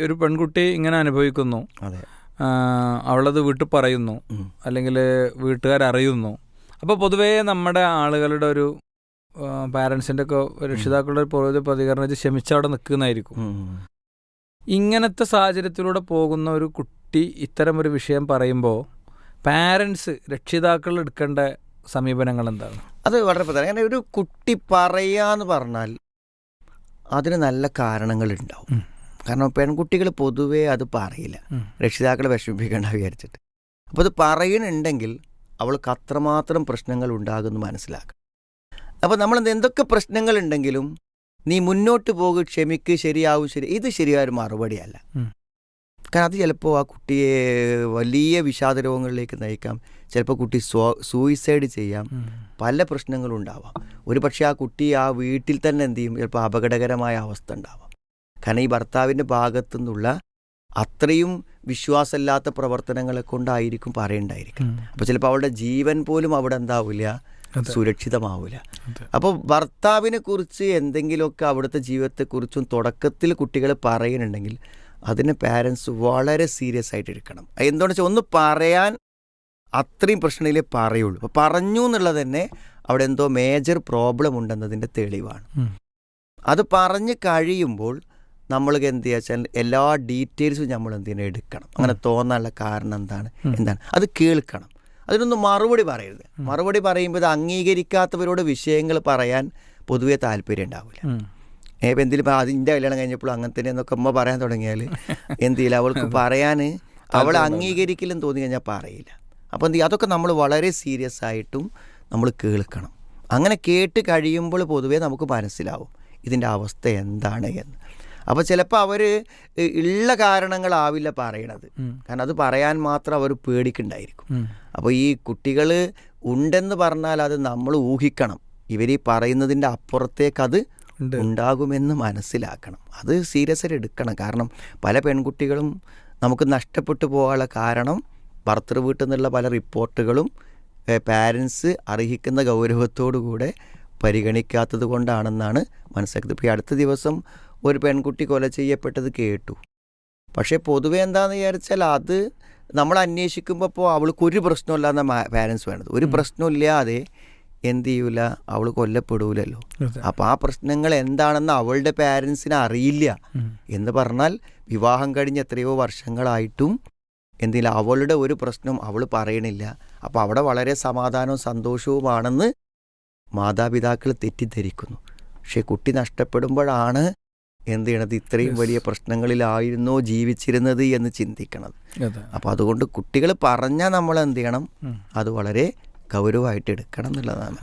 ഒരു പെൺകുട്ടി ഇങ്ങനെ അനുഭവിക്കുന്നു. അതെ. അവളത് വീട്ടിൽ പറയുന്നു. അല്ലെങ്കിൽ വീട്ടുകാരറിയുന്നു. അപ്പോൾ പൊതുവേ നമ്മുടെ ആളുകളുടെ ഒരു പാരൻസിന്റെ ഒക്കെ രക്ഷിതാക്കളുടെ ഒരു പൊതുവെ പ്രതികരണം വെച്ച് ക്ഷമിച്ചവിടെ നിൽക്കുന്നതായിരിക്കും. ഇങ്ങനത്തെ സാഹചര്യത്തിലൂടെ പോകുന്ന ഒരു കുട്ടി ഇത്തരം ഒരു വിഷയം പറയുമ്പോൾ പാരൻസ് രക്ഷിതാക്കൾ എടുക്കേണ്ട സമീപനങ്ങൾ എന്താണ്? അത് വളരെ പ്രധാനം. കാരണം ഒരു കുട്ടി പറയാന്ന് പറഞ്ഞാൽ അതിന് നല്ല കാരണങ്ങളുണ്ടാവും. കാരണം പെൺകുട്ടികൾ പൊതുവേ അത് പറയില്ല. രക്ഷിതാക്കളെ വിഷമിപ്പിക്കേണ്ട വിചാരിച്ചിട്ട്. അപ്പോൾ അത് പറയുന്നുണ്ടെങ്കിൽ അവൾക്ക് അത്രമാത്രം പ്രശ്നങ്ങൾ ഉണ്ടാകുമെന്ന് മനസ്സിലാക്കണം അപ്പോൾ നമ്മൾ എന്തൊക്കെ പ്രശ്നങ്ങളുണ്ടെങ്കിലും നീ മുന്നോട്ട് പോകും ക്ഷമിക്ക് ശരിയാവും ശരി ഇത് ശരിയായ ഒരു മറുപടിയല്ല. കാരണം അത് ചിലപ്പോൾ ആ കുട്ടിയെ വലിയ വിഷാദ രോഗങ്ങളിലേക്ക് നയിക്കാം. ചിലപ്പോൾ കുട്ടി സ്വ സൂയിസൈഡ് ചെയ്യാം. പല പ്രശ്നങ്ങളും ഉണ്ടാവാം ഒരു പക്ഷേ ആ കുട്ടി ആ വീട്ടിൽ തന്നെ എന്ത് ചെയ്യും? ചിലപ്പോൾ അപകടകരമായ അവസ്ഥ ഉണ്ടാവാം. കാരണം ഈ ഭർത്താവിന്റെ ഭാഗത്തു നിന്നുള്ള അത്രയും വിശ്വാസമില്ലാത്ത പ്രവർത്തനങ്ങളെ കൊണ്ടായിരിക്കും പറയണ്ടായിരിക്കും അപ്പോൾ ചിലപ്പോൾ അവളുടെ ജീവൻ പോലും അവിടെ എന്താവില്ല സുരക്ഷിതമാവില്ല. അപ്പോൾ ഭർത്താവിനെ കുറിച്ച് എന്തെങ്കിലുമൊക്കെ അവിടുത്തെ ജീവിതത്തെക്കുറിച്ചും തുടക്കത്തിൽ കുട്ടികൾ പറയുന്നുണ്ടെങ്കിൽ അതിന് പാരൻസ് വളരെ സീരിയസ് ആയിട്ട് എടുക്കണം. എന്തുകൊണ്ട് വെച്ചാൽ ഒന്ന് പറയാൻ അത്രയും പ്രശ്നമില്ലേ പറയുള്ളൂ. അപ്പോൾ പറഞ്ഞു എന്നുള്ളത് തന്നെ അവിടെ എന്തോ മേജർ പ്രോബ്ലം ഉണ്ടെന്നതിന്റെ തെളിവാണ്. അത് പറഞ്ഞ് കഴിയുമ്പോൾ നമ്മൾ എന്ത് വെച്ചാൽ എല്ലാ ഡീറ്റെയിൽസും നമ്മൾ എന്ത് ചെയ്യണം? എടുക്കണം. അങ്ങനെ തോന്നാനുള്ള കാരണം എന്താണ്? എന്താണ്? അത് കേൾക്കണം. അതിനൊന്നും മറുപടി പറയരുത്. മറുപടി പറയുമ്പോൾ ഇത് അംഗീകരിക്കാത്തവരോട് വിഷയങ്ങൾ പറയാൻ പൊതുവേ താല്പര്യം ഉണ്ടാവില്ല. ഏപ്പം എന്തെങ്കിലും ഇപ്പം അതിന്റെ കല്യാണം കഴിഞ്ഞപ്പോൾ അങ്ങനെ തന്നെ എന്നൊക്കെ അമ്മ പറയാൻ തുടങ്ങിയാൽ എന്ത് ചെയ്യില്ല? അവൾക്ക് പറയാൻ അവളെ അംഗീകരിക്കില്ലെന്ന് തോന്നി കഴിഞ്ഞാൽ പറയില്ല. അപ്പോൾ എന്ത് അതൊക്കെ നമ്മൾ വളരെ സീരിയസ് ആയിട്ടും നമ്മൾ കേൾക്കണം. അങ്ങനെ കേട്ട് കഴിയുമ്പോൾ പൊതുവേ നമുക്ക് മനസ്സിലാവും ഇതിന്റെ അവസ്ഥ എന്താണ് എന്ന്. അപ്പോൾ ചിലപ്പോൾ അവർ ഉള്ള കാരണങ്ങളാവില്ല പറയണത്. കാരണം അത് പറയാൻ മാത്രം അവർ പേടിക്കുണ്ടായിരിക്കും. അപ്പോൾ ഈ കുട്ടികൾ ഉണ്ടെന്ന് പറഞ്ഞാൽ അത് നമ്മൾ ഊഹിക്കണം. ഇവർ ഈ പറയുന്നതിന്റെ അപ്പുറത്തേക്ക് അത് ഉണ്ട്. ഉണ്ടാകുമെന്ന് മനസ്സിലാക്കണം. അത് സീരിയസ് ആയിട്ട് എടുക്കണം. കാരണം പല പെൺകുട്ടികളും നമുക്ക് നഷ്ടപ്പെട്ടു പോകാനുള്ള കാരണം ഭർത്തൃ വീട്ടിൽ നിന്നുള്ള പല റിപ്പോർട്ടുകളും പാരൻസ് അർഹിക്കുന്ന ഗൗരവത്തോടു കൂടെ പരിഗണിക്കാത്തത് കൊണ്ടാണെന്നാണ് മനസ്സിലാക്കുന്നത്. ഇപ്പോൾ ഈ അടുത്ത ദിവസം ഒരു പെൺകുട്ടി കൊല ചെയ്യപ്പെട്ടത് കേട്ടു. പക്ഷേ പൊതുവെ എന്താണെന്ന് വിചാരിച്ചാൽ അത് നമ്മൾ അന്വേഷിക്കുമ്പോൾ ഇപ്പോൾ അവൾക്ക് ഒരു പ്രശ്നമില്ലാന്ന പാരൻസ് വേണത് ഒരു പ്രശ്നമില്ലാതെ എന്ത് ചെയ്യൂല? അവൾ കൊല്ലപ്പെടൂലല്ലോ. അപ്പോൾ ആ പ്രശ്നങ്ങൾ എന്താണെന്ന് അവളുടെ പാരൻസിന് അറിയില്ല. എന്ന് പറഞ്ഞാൽ വിവാഹം കഴിഞ്ഞ് എത്രയോ വർഷങ്ങളായിട്ടും എന്തില്ല അവളുടെ ഒരു പ്രശ്നം അവൾ പറയണില്ല. അപ്പോൾ അവിടെ വളരെ സമാധാനവും സന്തോഷവുമാണെന്ന് മാതാപിതാക്കൾ തെറ്റിദ്ധരിക്കുന്നു. പക്ഷേ കുട്ടി നഷ്ടപ്പെടുമ്പോഴാണ് എന്ത് ചെയ്യണത്? ഇത്രയും വലിയ പ്രശ്നങ്ങളിലായിരുന്നോ ജീവിച്ചിരുന്നത് എന്ന് ചിന്തിക്കണത്. അപ്പം അപ്പോൾ അതുകൊണ്ട് കുട്ടികൾ പറഞ്ഞാൽ നമ്മൾ എന്ത് ചെയ്യണം അത് വളരെ ഗൗരവമായിട്ട് എടുക്കണം എന്നുള്ളതാണ്.